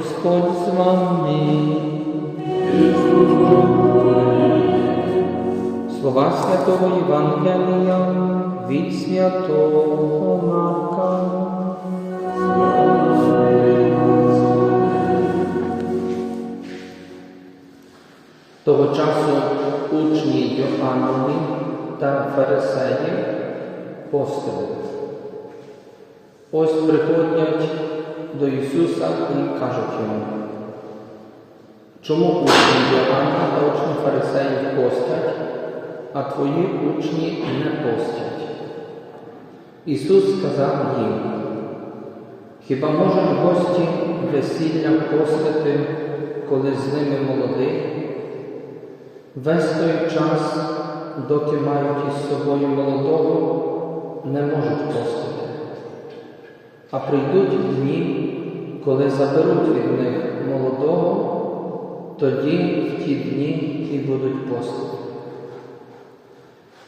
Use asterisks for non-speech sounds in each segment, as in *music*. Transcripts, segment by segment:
Господь з вами. Слова Святого Євангелія від Святого Марка. Того часу учні Йоаннові та фарисеї постили. Ось приходять до Ісуса і кажуть йому, чому учні Йоанна та учні фарисеїв постять, а твої учні не постять? Ісус сказав їм, хіба можуть гості весілля постити, коли з ними молодий? Весь той час, доки мають із собою молодого, не можуть постити. А прийдуть дні, коли заберуть від них молодого, тоді в ті дні і будуть постити.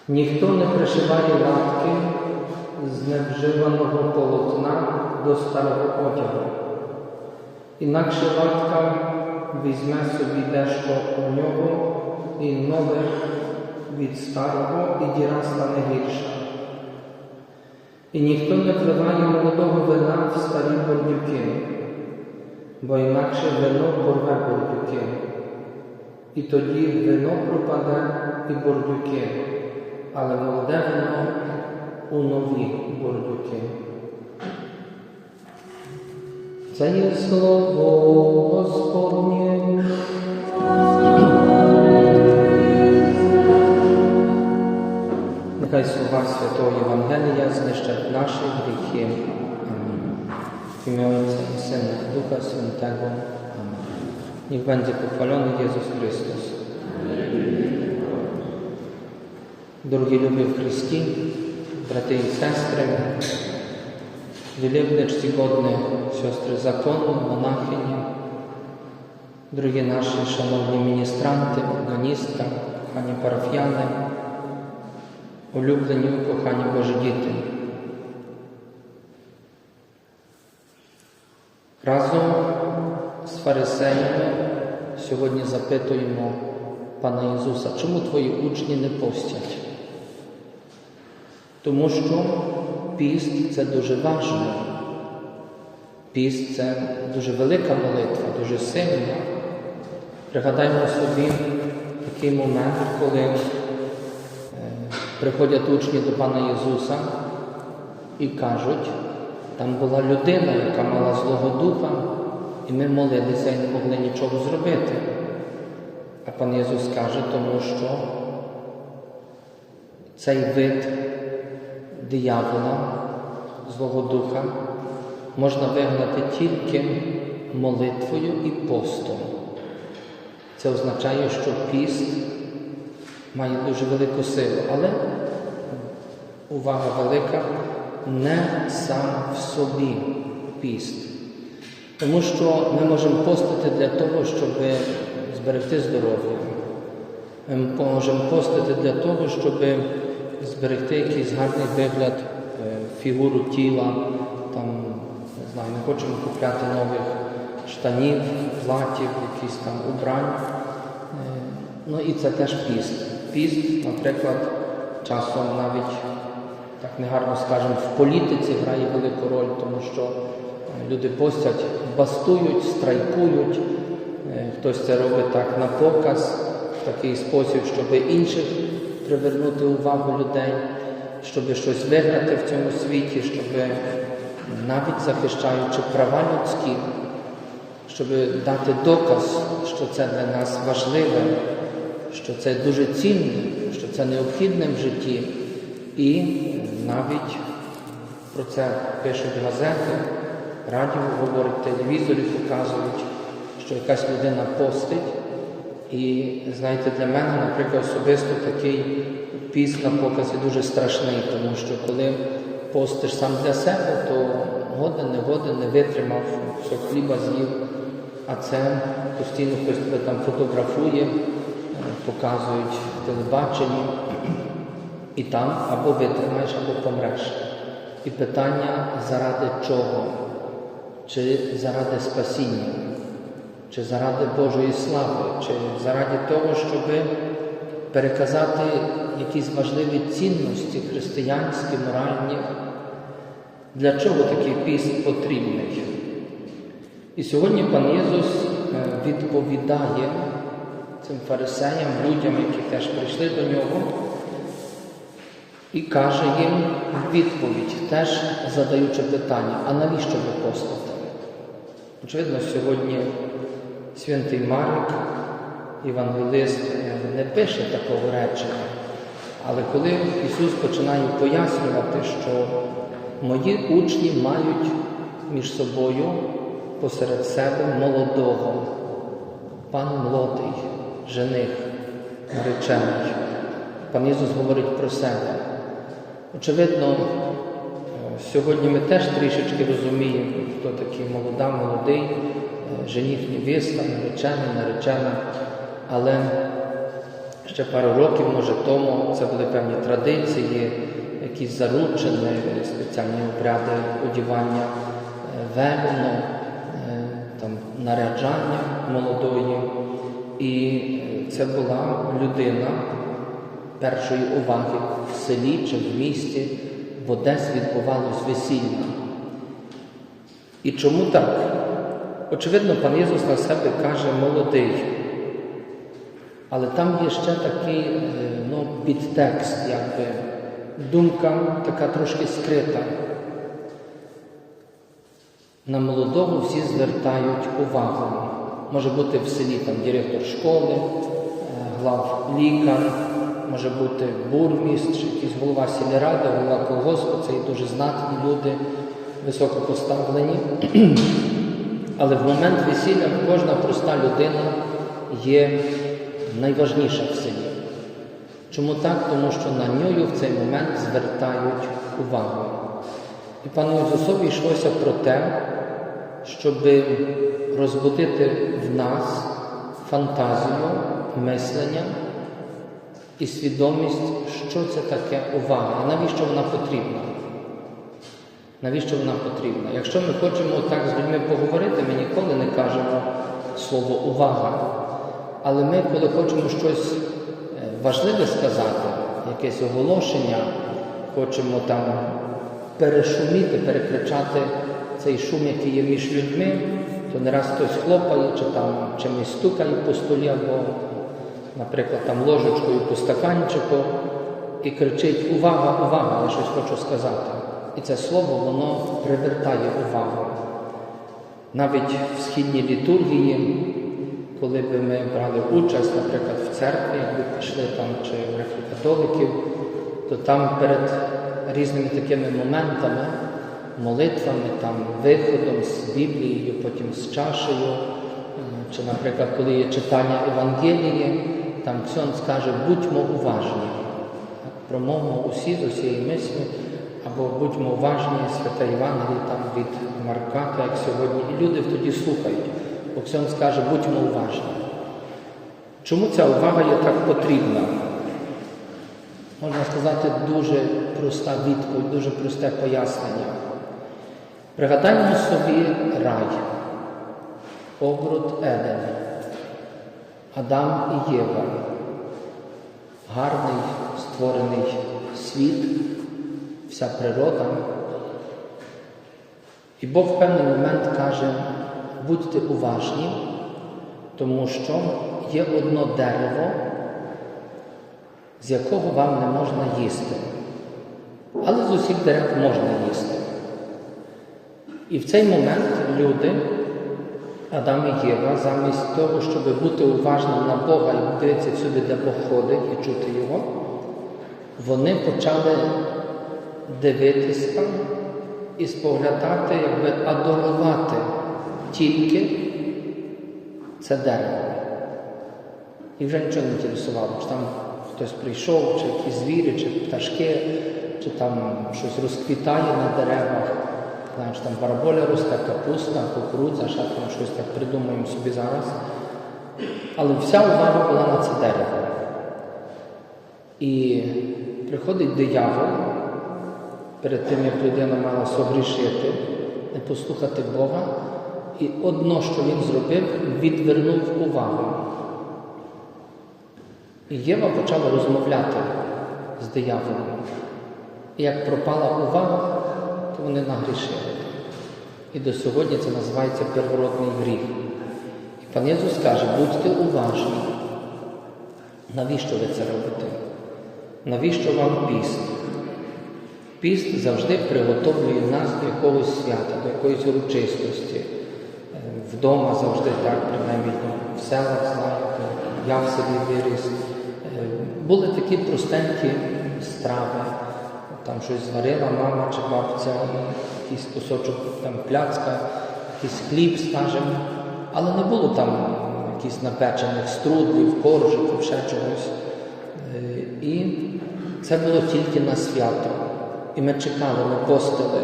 Ніхто не пришиває латки з невживаного полотна до старого одягу. Інакше латка візьме собі дещо у нього і нове від старого, і діра стане гірша. І ніхто не вливає молодого вина в старі бордюки, бо інакше вино порве бордюки, і тоді вино пропаде і бордюки, але молоде вино у нові бордюки. Це є слово Господнє. Słuchaj słowa to Ewangelia zniszczać naszych grzechiem. Amen. W imię Ojca i Syna Ducha Świętego. Amen. Niech będzie pochwalony Jezus Chrystus. Drogie lubię Chrysti, braty i sestry, wielebne, czcigodne siostry zakonu, monachyni, drogie nasze szanowni ministranty, organistka, panie parafiany, улюблені, кохані Божі діти. Разом з фарисеями сьогодні запитуємо Пана Ісуса, чому твої учні не постять? Тому що піст це дуже важливо. Піст це дуже велика молитва, дуже сильна. Пригадаймо собі такий момент, коли приходять учні до Пана Ісуса і кажуть, там була людина, яка мала Злого Духа, і ми молилися і не могли нічого зробити. А пан Ісус каже, тому що цей вид диявола, Злого Духа, можна вигнати тільки молитвою і постом. Це означає, що піст має дуже велику силу, але увага велика не сам в собі піст. Тому що ми можемо постити для того, щоб зберегти здоров'я. Ми можемо постити для того, щоб зберегти якийсь гарний вигляд, е, фігуру тіла, там, не знаю, не хочемо купляти нових штанів, платів, якісь там убрань. Е, Ну і це теж піст. Піст, наприклад, часом навіть, так негарно скажемо, в політиці грає велику роль, тому що е, люди постять, бастують, страйкують. Е, Хтось це робить так на показ, в такий спосіб, щоб інших привернути увагу людей, щоб щось виграти в цьому світі, щоб навіть захищаючи права людські, щоб дати доказ, що це для нас важливе, що це дуже цінне, що це необхідне в житті. І навіть про це пишуть газети, радіо говорять, телевізорі показують, що якась людина постить. І знаєте, для мене, наприклад, особисто такий піст на показі дуже страшний, тому що коли постиш сам для себе, то годин, не годин не витримав, все хліба з'їв, а це постійно хтось тебе там фотографує, е, показують в телебаченні, і там або витримаєш, або помреш. І питання заради чого? Чи заради спасіння, чи заради Божої слави, чи заради того, щоб переказати якісь важливі цінності християнські, моральні. Для чого такий піст потрібний? І сьогодні пан Єсус е, відповідає цим фарисеям, людям, які теж прийшли до нього, і каже їм відповідь, теж задаючи питання, а навіщо ви постите? Очевидно, сьогодні святий Марик, євангелист, не пише такого речення, але коли Ісус починає пояснювати, що мої учні мають між собою посеред себе молодого, пан молодий, жених, наречений. Пан Ісус говорить про себе. Очевидно, е, сьогодні ми теж трішечки розуміємо, хто такий молода, молодий, е, жених, невіста, наречений, наречена, але ще пару років, може тому, це були певні традиції, якісь заручені, спеціальні обряди одівання е, велено, е, там, наряджання молодої. І це була людина першої уваги в селі чи в місті, бо десь відбувалось весілля. І чому так? Очевидно, пан Ісус на себе каже молодий. Але там є ще такий е, ну, підтекст, якби думка така трошки скрита. На молодого всі звертають увагу. Може бути в селі там директор школи, е, глав лікар, може бути бурміст, чи якийсь голова сільради, голова колгоспу, це і дуже знатні люди, високо поставлені. *clears throat* Але в момент весілля кожна проста людина є найважніша в селі. Чому так? Тому що на нього в цей момент звертають увагу. І пану Ісусові йшлося про те, щоб розбудити в нас фантазію, мислення і свідомість, що це таке увага, навіщо вона потрібна. Навіщо вона потрібна? Якщо ми хочемо так з людьми поговорити, ми ніколи не кажемо слово увага. Але ми, коли хочемо щось е, важливе сказати, якесь оголошення, хочемо там перешуміти, перекричати цей шум, який є між людьми, то не раз хтось хлопає, чи там чимось стукає по столі, або, наприклад, там ложечкою по стаканчику і кричить Увага, увага, я щось хочу сказати. І це слово воно привертає увагу. Навіть в східній літургії, коли б ми брали участь, наприклад, в церкві, якби пішли там чи в греко-католиків, то там перед різними такими моментами, молитвами, там, виходом з Біблією, потім з чашею, чи, наприклад, коли є читання Евангелії, там Ксьон скаже, будьмо уважні, промовмо усі з усієї мислі, або будьмо уважні, свята Євангелії там від Марка, як сьогодні. І люди тоді слухають. Бо Ксьон скаже, будьмо уважні. Чому ця увага є так потрібна? Можна сказати, дуже проста відповідь, дуже просте пояснення. Пригадаймо собі рай, оброд Еден, Адам і Єва, гарний створений світ, вся природа. І Бог в певний момент каже, будьте уважні, тому що є одно дерево, з якого вам не можна їсти. Але з усіх дерев можна їсти. І в цей момент люди, Адам і Єва, замість того, щоб бути уважним на Бога і дивитися всюди, де Бог ходить і чути Його, вони почали дивитися і споглядати, якби адорувати тільки це дерево. І вже нічого не інтересувало, чи там хтось прийшов, чи якісь звірі, чи пташки, чи там щось розквітає на деревах. Знаєш, там бараболя росте, капуста, кукурудза, ще там щось так придумаємо собі зараз. Але вся увага була на це дерево. І приходить диявол перед тим, як людина мала согрішити, не послухати Бога. І одно, що він зробив, відвернув увагу. І Єва почала розмовляти з дияволом. І як пропала увага, то вони нагрішили. І до сьогодні це називається первородний гріх. І пан Єсус каже, будьте уважні. Навіщо ви це робите? Навіщо вам піст? Піст завжди приготовлює нас до якогось свята, до якоїсь урочистості. Е, Вдома завжди так, принаймні ну, в селах знаєте, я в селі виріс. Е, Були такі простенькі страви. Там щось зварила мама чи бабця, якийсь кусочок там пляцка, якийсь хліб, скажімо. Але не було там якихось напечених струдлів, коржиків, ще чогось. Е, І це було тільки на свято. І ми чекали, ми постили,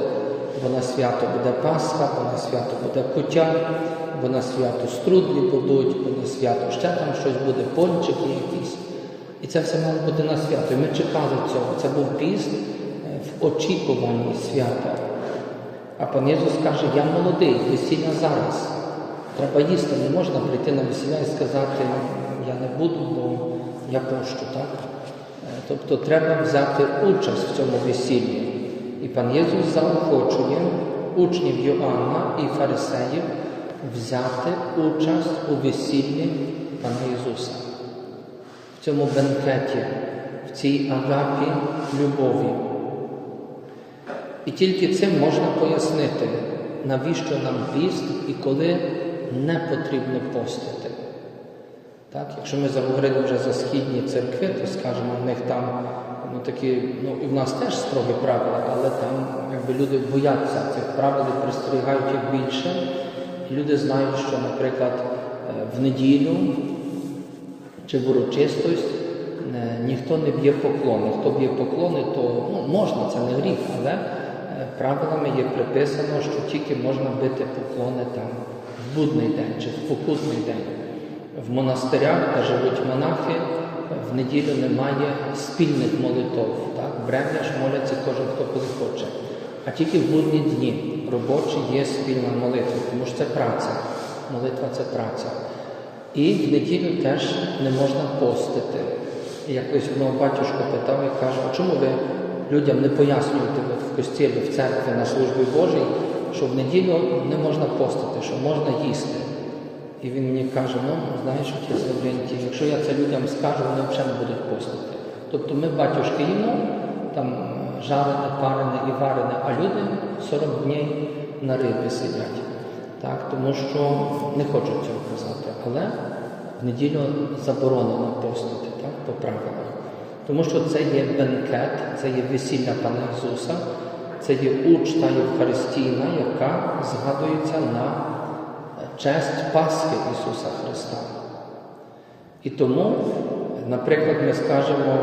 бо на свято буде Пасха, бо на свято буде кутя, бо на свято струдлі будуть, бо на свято ще там щось буде, пончики якісь. І це все мало бути на свято. І ми чекали цього. Це був піст в очікуванні свята. А пан Єсус каже, я молодий, весілля зараз. Треба їсти, не можна прийти на весілля і сказати, я не буду, бо я пощу, так? Е, Тобто треба взяти участь в цьому весіллі. І пан Єсус заохочує учнів Йоанна і фарисеїв взяти участь у весіллі пана Ісуса. В цьому бенкеті, в цій агапі любові. І тільки цим можна пояснити, навіщо нам піст і коли не потрібно постити. Так, Якщо ми заговорили вже за східні церкви, то скажемо, в них там ну, такі, ну і в нас теж строгі правила, але там якби люди бояться цих правил і пристерігають їх більше. І люди знають, що, наприклад, е, в неділю чи в урочистость е, ніхто не б'є поклони. Хто б'є поклони, то ну, можна, це не гріх, але правилами є приписано, що тільки можна бити поклони там в будний день чи в покутний день. В монастирях, де живуть монахи, в неділю немає спільних молитов. Так? Брем'я ж моляться кожен, хто коли хоче. А тільки в будні дні робочі є спільна молитва, тому що це праця. Молитва це праця. І в неділю теж не можна постити. Якось одного батюшка питав і каже, а чому ви людям не пояснюєте от в церкві на службі Божій, що в неділю не можна постити, що можна їсти. І він мені каже, ну знаєш, отець Лаврентій, якщо я це людям скажу, вони взагалі не будуть постити. Тобто ми батюшки їмо, там жарене, парене і варене, а люди 40 днів на рибі сидять. Так, тому що не хочуть цього казати. Але в неділю заборонено постити так, по правилах. Тому що це є бенкет, це є весілля Пана Ісуса, це є учта Євхаристійна, яка згадується на честь Пасхи Ісуса Христа. І тому, наприклад, ми скажемо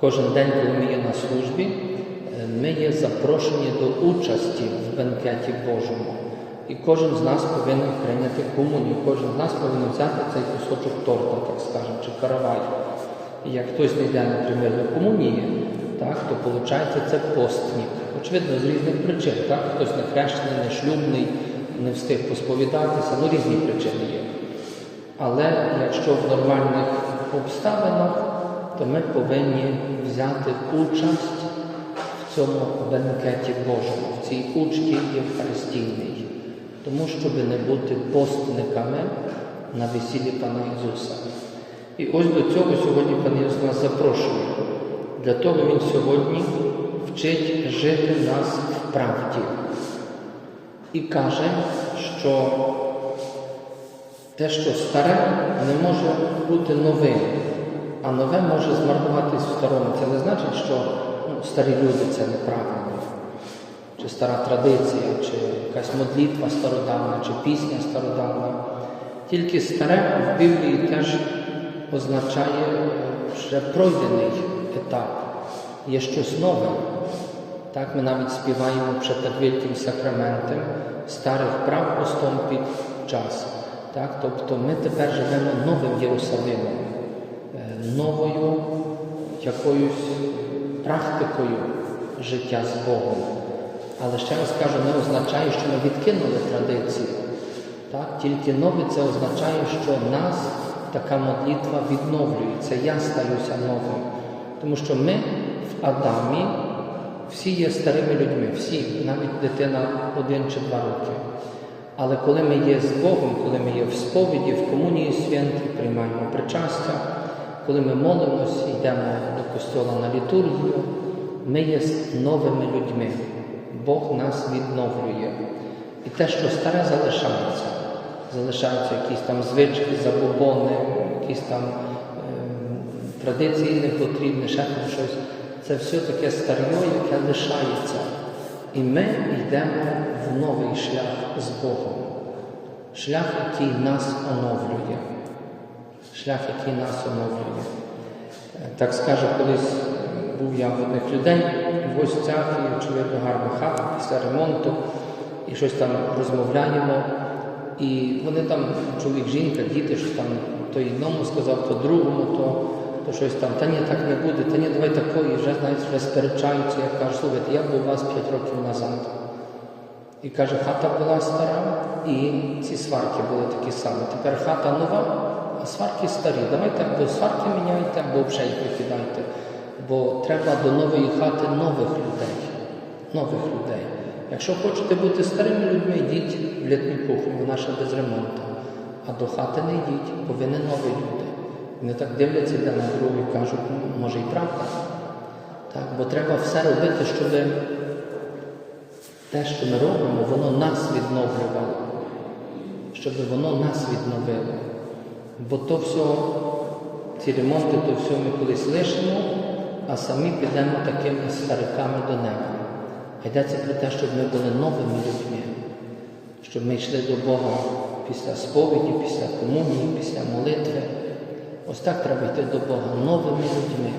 кожен день, коли ми є на службі, е, ми є запрошені до участі в бенкеті Божому. І кожен з нас повинен прийняти комунію, кожен з нас повинен взяти цей кусочок торта, так скажемо, чи каравай. І як хтось не йде, наприклад, до комунії, так, то виходить це постник. Очевидно, з різних причин. Так? Хтось не хрещений, не шлюбний, не встиг посповідатися, ну різні причини є. Але якщо в нормальних обставинах, то ми повинні взяти участь в цьому бенкеті Божому, в цій учті Євхаристійній, тому щоб не бути постниками на весіллі Пана Ісуса. І ось до цього сьогодні Пан Ісус нас запрошує. Для того Він сьогодні вчить жити нас в правді. І каже, що те, що старе, не може бути новим, а нове може змарнуватись в старому. Це не значить, що ну, старі люди це неправильно, чи стара традиція, чи якась модлітва стародавна, чи пісня стародавна. Тільки старе в Біблії теж означає вже пройдений етап, є щось нове. Так, ми навіть співаємо перед так великим сакраментом старих прав поступить час. Так, тобто ми тепер живемо новим Єрусалимом, е, новою якоюсь практикою життя з Богом. Але ще раз кажу, не означає, що ми відкинули традиції. Так? Тільки нове це означає, що нас така молитва відновлюється. Я стаюся новим. Тому що ми в Адамі всі є старими людьми, всі, навіть дитина один чи два роки. Але коли ми є з Богом, коли ми є в сповіді, в комунії святій, приймаємо причастя, коли ми молимося, йдемо до костьола на літургію, ми є новими людьми. Бог нас відновлює. І те, що старе залишається, залишаються якісь там звички, забобони, якісь там традиції не потрібні, ще там щось. Це все таке старе, яке лишається. І ми йдемо в новий шлях з Богом. Шлях, який нас оновлює. Шлях, який нас оновлює. Так скаже, колись був я в одних людей в гостях, і очевидно гарна хата після ремонту, і щось там розмовляємо. І вони там, чоловік, жінка, діти, що там то одному сказав, то другому, то щось там, та ні, так не буде, та ні, давай такої, вже знаєте, вже сперечаються. Я кажу, слухайте, я був у вас 5 років назад. І каже, хата була стара, і ці сварки були такі самі. Тепер хата нова, а сварки старі. Давайте або сварки міняйте, або вже їх викидайте. Бо треба до нової хати нових людей. Нових людей. Якщо хочете бути старими людьми, йдіть в літню кухню, вона ще без ремонту. А до хати не йдіть, бо ви не нові люди. Вони так дивляться один на другу і кажуть, «Ну, може і правда. Так, бо треба все робити, щоб те, що ми робимо, воно нас відновлювало, щоб воно нас відновило. Бо то все, ці ремонти, то все ми колись лишимо, а самі підемо такими стариками до неба. Йдеться про те, щоб ми були новими людьми, щоб ми йшли до Бога після сповіді, після комунії, після молитви. Ось так треба йти до Бога новими людьми.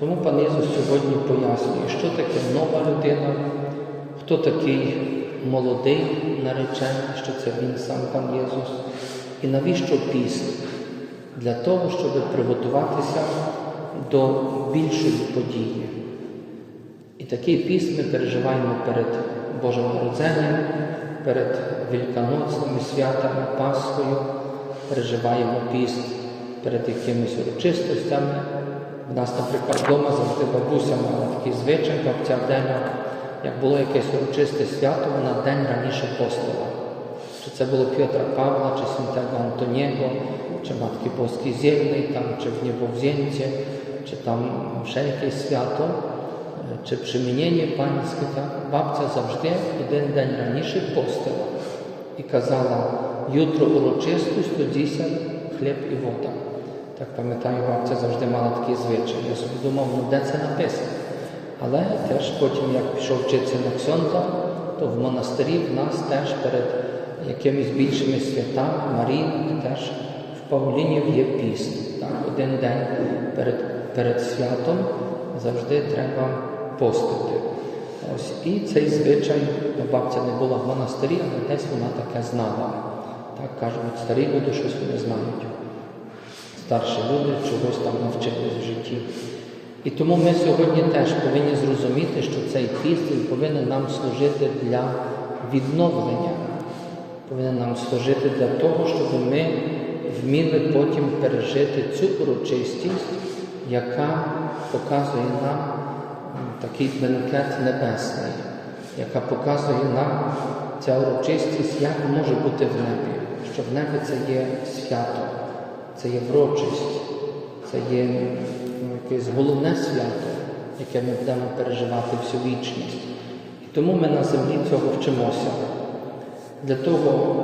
Тому пан Ісус сьогодні пояснює, що таке нова людина, хто такий молодий наречений, що це Він сам пан Ісус, і навіщо піст? Для того, щоб приготуватися до більшої події. І такий піст ми переживаємо перед Божим народженням, перед Великоноцними святами, Пасхою, переживаємо піст перед якимись урочистостями. У нас, наприклад, вдома завжди бабуся мала такий звичай, бабця Деня, як було якесь урочисте свято, вона день раніше постила. Чи це було Петра Павла, чи святого Антоніго, чи Матки Боській Зєвний, там, чи в Небовзєнці, чи там ще якесь свято, е, чи примінення панське, так, бабця завжди один день раніше постила і казала, jutro урочистість, тодіся хліб і вода. Так пам'ятаю, бабця завжди мала такий звичай. Я собі думав, ну де це написано. Але теж потім, як пішов вчитися на Ксьонза, то в монастирі в нас теж перед якимись більшими святами, Маріїнами, теж в Павлінів є піст. Так, Один день перед, перед святом завжди треба постити. Ось, І цей звичай, бабця не була в монастирі, але десь вона таке знала. Так кажуть, старі люди щось вони знають. Старші люди чогось там навчились в житті. І тому ми сьогодні теж повинні зрозуміти, що цей піст повинен нам служити для відновлення, повинен нам служити для того, щоб ми вміли потім пережити цю урочистість, яка показує нам такий бенкет небесний, яка показує нам ця урочистість, як може бути в небі, що в небі це є свято, це є врочість, це є ну, якесь головне свято, яке ми будемо переживати всю вічність. І тому ми на землі цього вчимося. Для того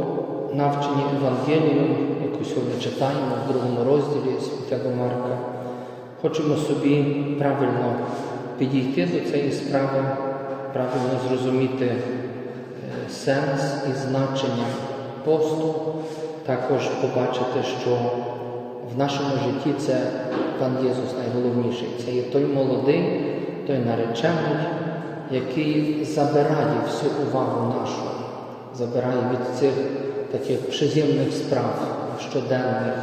навчені Евангелієм, яку сьогодні читаємо в другому розділі Святого Марка, хочемо собі правильно підійти до цієї справи, правильно зрозуміти е, сенс і значення посту, також побачити, що в нашому житті це пан Єсус найголовніший. Це є той молодий, той наречений, який забирає всю увагу нашу, забирає від цих таких приземних справ, щоденних,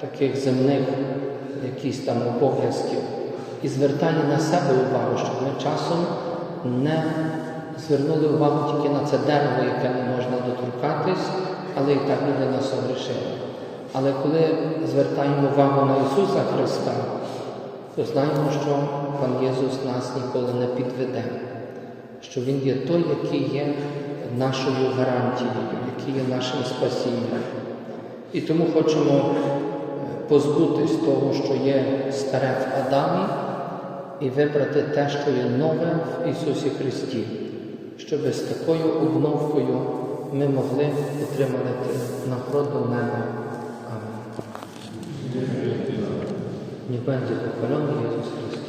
таких земних якісь там обов'язків і звертає на себе увагу, щоб ми часом не звернули увагу тільки на це дерево, яке не можна доторкатись, але і так людина согрішила. Але коли звертаємо увагу на Ісуса Христа, то знаємо, що Пан Єсус нас ніколи не підведе, що Він є той, який є нашою гарантією, який є нашим спасінням. І тому хочемо е, позбутись того, що є старе в Адамі, і вибрати те, що є нове в Ісусі Христі, щоб з такою обновкою ми могли отримати нагороду неба. Амінь. Będzie pochwalony Jezus Chrystus.